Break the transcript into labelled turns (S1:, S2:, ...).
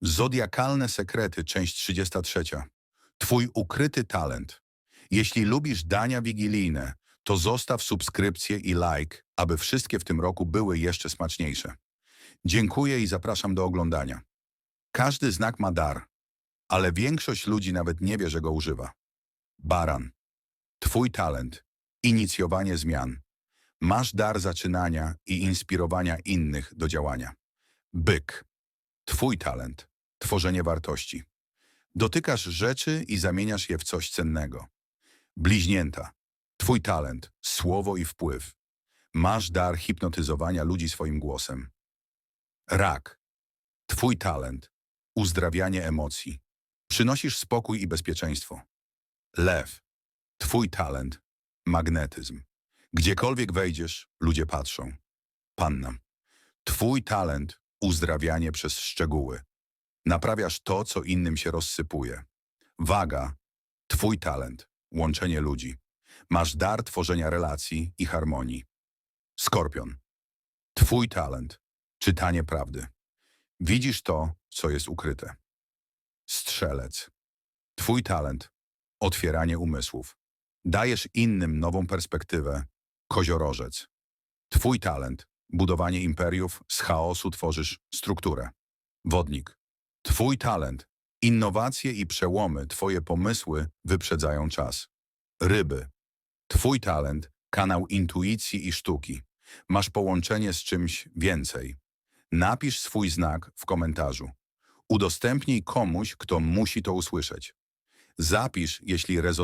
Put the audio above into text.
S1: Zodiakalne sekrety, część 33. Twój ukryty talent. Jeśli lubisz dania wigilijne, to zostaw subskrypcję i like, aby wszystkie w tym roku były jeszcze smaczniejsze. Dziękuję i zapraszam do oglądania. Każdy znak ma dar, ale większość ludzi nawet nie wie, że go używa. Baran. Twój talent. Inicjowanie zmian. Masz dar zaczynania i inspirowania innych do działania. Byk. Twój talent. Tworzenie wartości. Dotykasz rzeczy i zamieniasz je w coś cennego. Bliźnięta. Twój talent. Słowo i wpływ. Masz dar hipnotyzowania ludzi swoim głosem. Rak. Twój talent. Uzdrawianie emocji. Przynosisz spokój i bezpieczeństwo. Lew. Twój talent. Magnetyzm. Gdziekolwiek wejdziesz, ludzie patrzą. Panna. Twój talent. Uzdrawianie przez szczegóły. Naprawiasz to, co innym się rozsypuje. Waga. Twój talent. Łączenie ludzi. Masz dar tworzenia relacji i harmonii. Skorpion. Twój talent. Czytanie prawdy. Widzisz to, co jest ukryte. Strzelec. Twój talent. Otwieranie umysłów. Dajesz innym nową perspektywę. Koziorożec. Twój talent. Budowanie imperiów. Z chaosu tworzysz strukturę. Wodnik. Twój talent. Innowacje i przełomy. Twoje pomysły wyprzedzają czas. Ryby. Twój talent. Kanał intuicji i sztuki. Masz połączenie z czymś więcej. Napisz swój znak w komentarzu. Udostępnij komuś, kto musi to usłyszeć. Zapisz, jeśli rezonuje.